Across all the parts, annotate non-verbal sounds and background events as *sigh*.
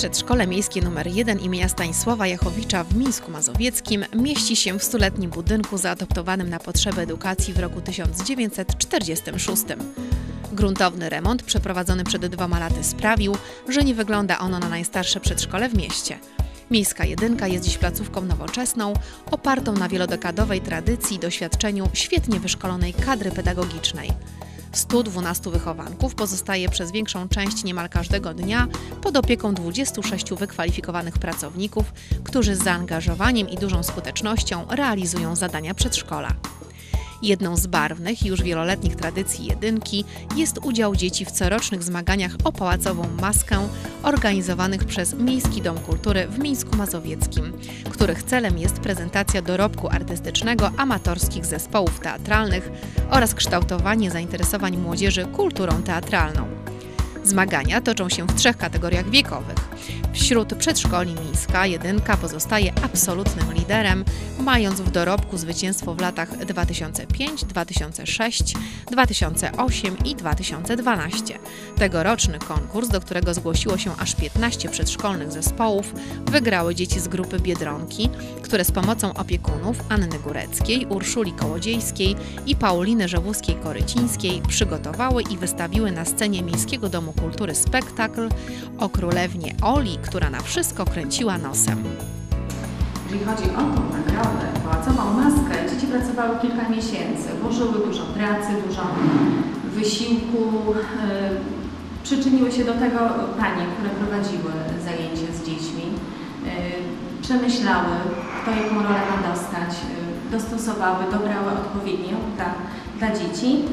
Przedszkole miejskie nr 1 imienia Stanisława Jachowicza w Mińsku Mazowieckim mieści się w stuletnim budynku zaadoptowanym na potrzeby edukacji w roku 1946. Gruntowny remont przeprowadzony przed dwoma laty sprawił, że nie wygląda ono na najstarsze przedszkole w mieście. Miejska Jedynka jest dziś placówką nowoczesną, opartą na wielodekadowej tradycji i doświadczeniu świetnie wyszkolonej kadry pedagogicznej. 112 wychowanków pozostaje przez większą część niemal każdego dnia pod opieką 26 wykwalifikowanych pracowników, którzy z zaangażowaniem i dużą skutecznością realizują zadania przedszkola. Jedną z barwnych już wieloletnich tradycji jedynki jest udział dzieci w corocznych zmaganiach o pałacową maskę organizowanych przez Miejski Dom Kultury w Mińsku Mazowieckim, których celem jest prezentacja dorobku artystycznego amatorskich zespołów teatralnych oraz kształtowanie zainteresowań młodzieży kulturą teatralną. Zmagania toczą się w trzech kategoriach wiekowych. Wśród przedszkoli Mińska jedynka pozostaje absolutnym liderem, mając w dorobku zwycięstwo w latach 2005, 2006, 2008 i 2012. Tegoroczny konkurs, do którego zgłosiło się aż 15 przedszkolnych zespołów, wygrały dzieci z grupy Biedronki, które z pomocą opiekunów Anny Góreckiej, Urszuli Kołodziejskiej i Pauliny Żewuskiej-Korycińskiej przygotowały i wystawiły na scenie Miejskiego Domu Kultury spektakl o królewnie Oli, która na wszystko kręciła nosem. Jeżeli chodzi o tą nagrodę, pałacową maskę, dzieci pracowały kilka miesięcy, włożyły dużo pracy, dużo wysiłku. Yy, Przyczyniły się do tego panie, które prowadziły zajęcia z dziećmi. Yy, Przemyślały, kto jaką rolę ma dostać, yy, dostosowały, dobrały odpowiednio dla, dla dzieci.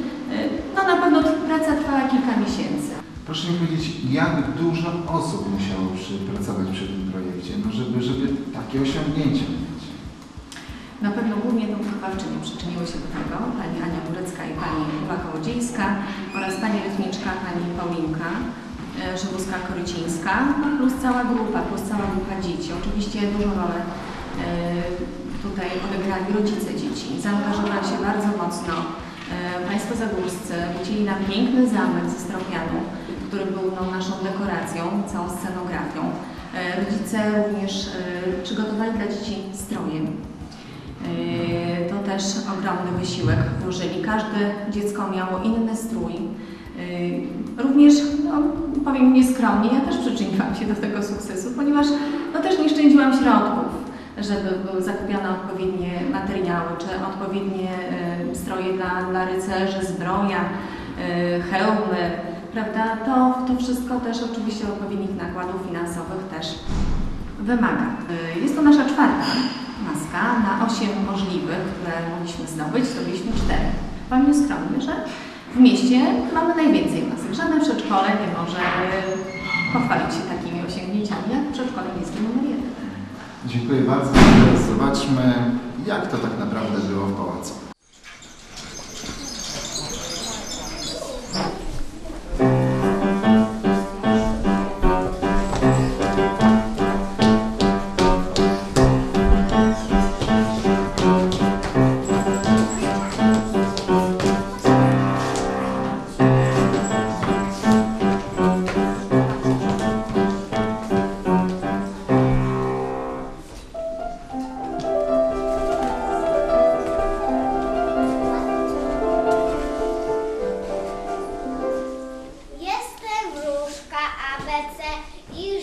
No na pewno praca trwała kilka miesięcy. Proszę mi powiedzieć, jak dużo osób musiało pracować przy tym projekcie, no żeby, żeby takie osiągnięcia mieć? Na pewno głównie tą wychowawczynią przyczyniły się do tego pani Ania Górecka i pani Ula Kołodziejska oraz pani rytmiczka pani Paulinka e, Żywuska-Korycińska, no plus cała grupa, plus cała grupa dzieci. Oczywiście dużą rolę e, tutaj odegrali rodzice dzieci. Zaangażowali się bardzo mocno e, Państwo Zagórscy, chcieli nam piękny zamek ze stropianą, który był no, naszą dekoracją, całą scenografią. E, Rodzice również e, przygotowali dla dzieci stroje. Yy, To też ogromny wysiłek włożyli. Każde dziecko miało inny strój. Również, no, powiem nieskromnie, ja też przyczyniłam się do tego sukcesu, ponieważ no, też nie szczędziłam środków, żeby były zakupione odpowiednie materiały, czy odpowiednie stroje dla, dla rycerzy, zbroja, hełmy, prawda? To, to wszystko też oczywiście odpowiednich nakładów finansowych też wymaga. Yy, Jest to nasza czwarta maska na 8 możliwych, które mogliśmy zdobyć, zdobyliśmy 4. Powiem skromnie, że w mieście mamy najwięcej masek. Żadne przedszkole nie może yy, pochwalić się takimi osiągnięciami jak przedszkole miejskie numer 1. Dziękuję bardzo. Zobaczmy, jak to tak naprawdę było w pałacu.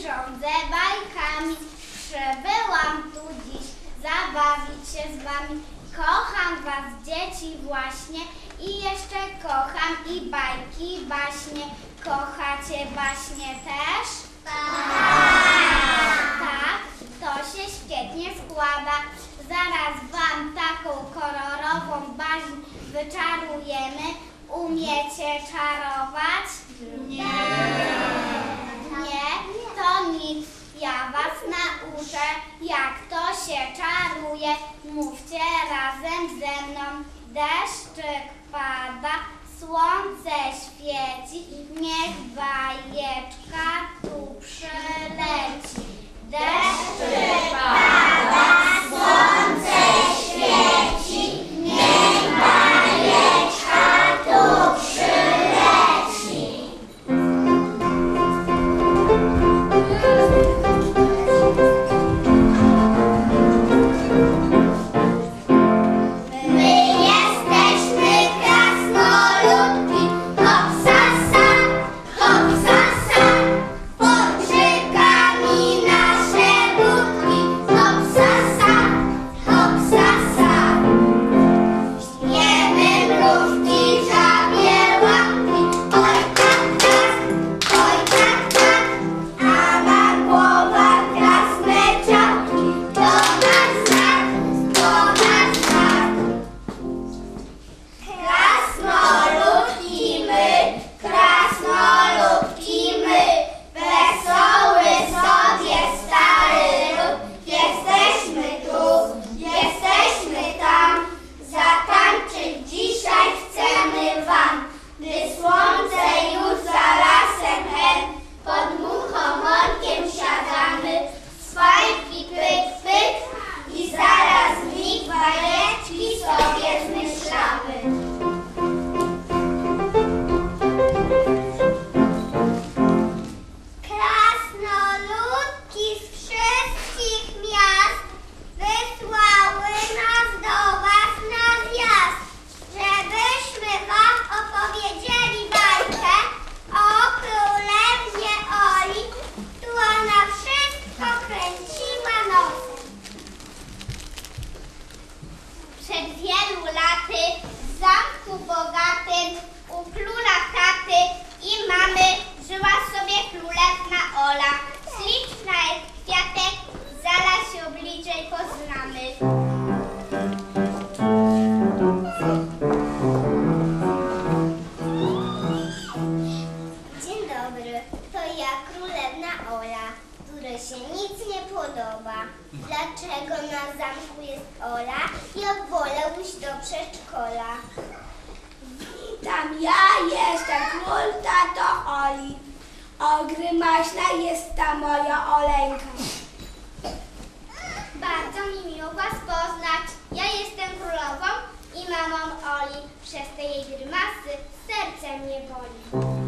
Rządzę bajkami. Przybyłam tu dziś zabawić się z wami. Kocham was dzieci właśnie i jeszcze kocham i bajki, baśnie. Kochacie baśnie też? Tak. Tak, to się świetnie składa. Zaraz wam taką kolorową baśń wyczarujemy. Umiecie czarować? Nie. Nie, to nic. Ja was nauczę, jak to się czaruje. Mówcie razem ze mną. Deszczyk pada, słońce świeci. Niech bajeczka tu przyleci. Deszczyk pada, słońce świeci. podoba. Dlaczego na zamku jest Ola? Ja wolę iść do przedszkola. Witam, ja jestem król, tato Oli. Ogry maśna jest ta moja Oleńka. Bardzo mi miło was poznać. Ja jestem królową i mamą Oli. Przez te jej grymasy serce mnie boli.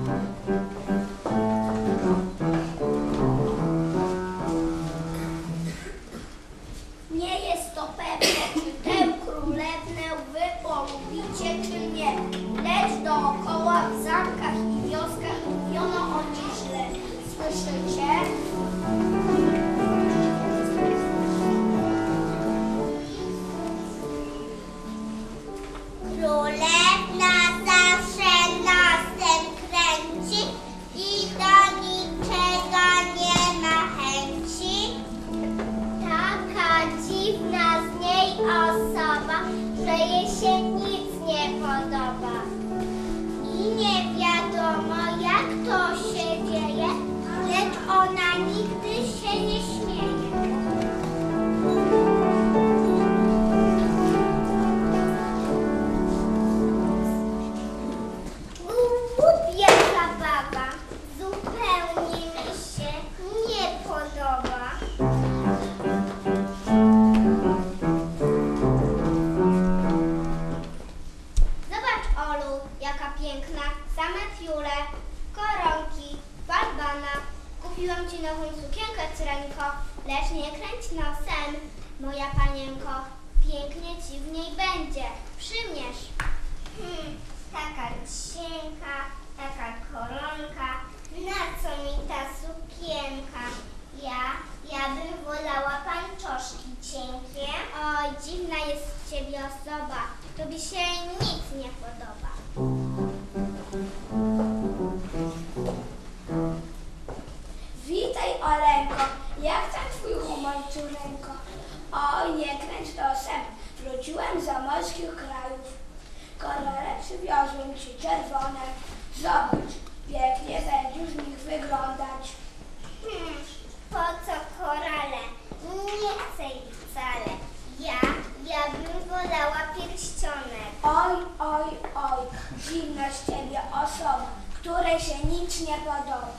jej się nic nie podoba. I nie wiadomo, jak to się dzieje, lecz ona nigdy się nie śmieje. Ciebie osoba, Tobie się się nic nie podoba.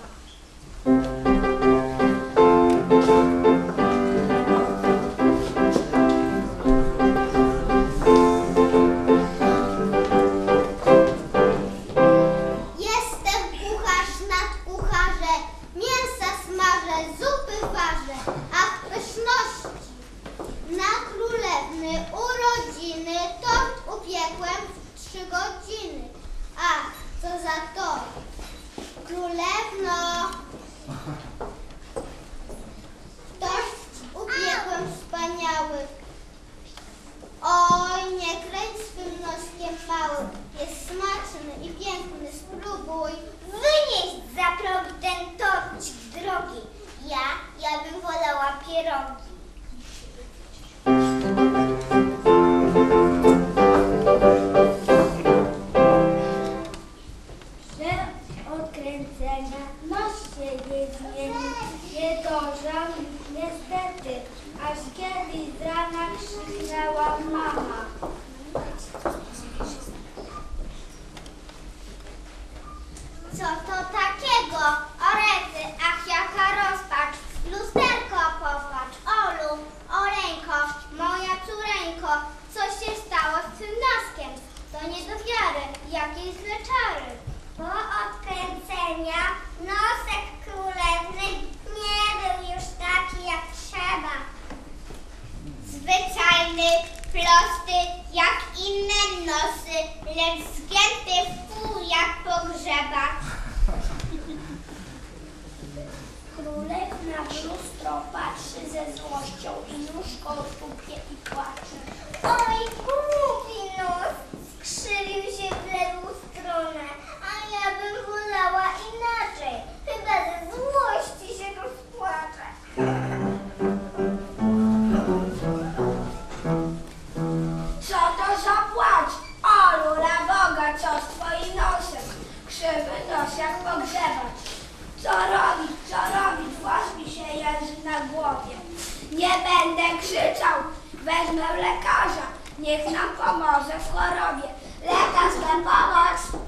Niech nam pomoże w chorobie. Lekarz na pomoc!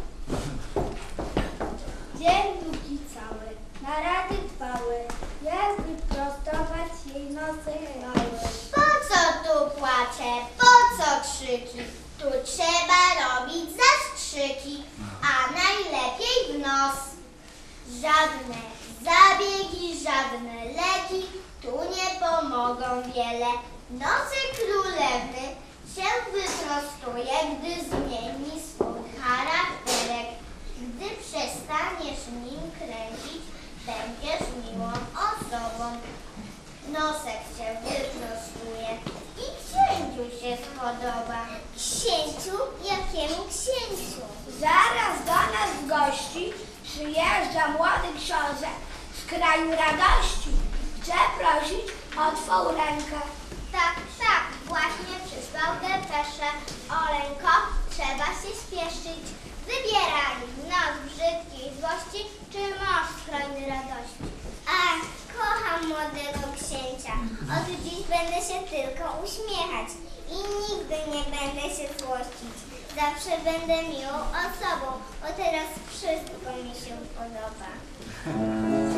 Dzień długi cały, na rady dbały, jakby prostować jej nosek mały. Po co tu płacze, po co krzyki? Tu trzeba robić zastrzyki, a najlepiej w nos. Żadne zabiegi, żadne leki tu nie pomogą wiele. Nosek królewny się wyprostuje, gdy zmieni swój charakterek. Gdy przestaniesz nim kręcić, będziesz miłą osobą. Nosek się wyprostuje i księciu się spodoba. Księciu? Jakiemu księciu? Zaraz do nas w gości przyjeżdża młody książę z kraju radości. Chce prosić o Twą rękę. Depeszę. Oleńko, trzeba się spieszyć. Wybieraj nos brzydkiej złości, czy mąż skrojny radości. Ach, kocham młodego księcia. Od dziś będę się tylko uśmiechać i nigdy nie będę się złościć. Zawsze będę miłą osobą, bo teraz wszystko mi się podoba. *laughs*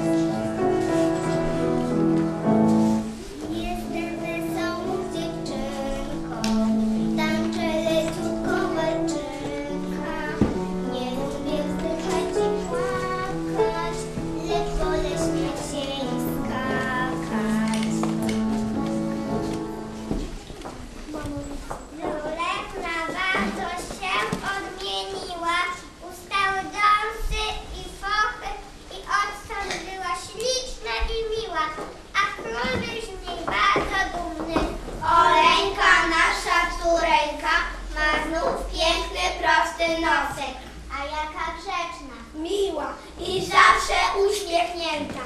prosty nosek, a jaka grzeczna. Miła i zawsze uśmiechnięta.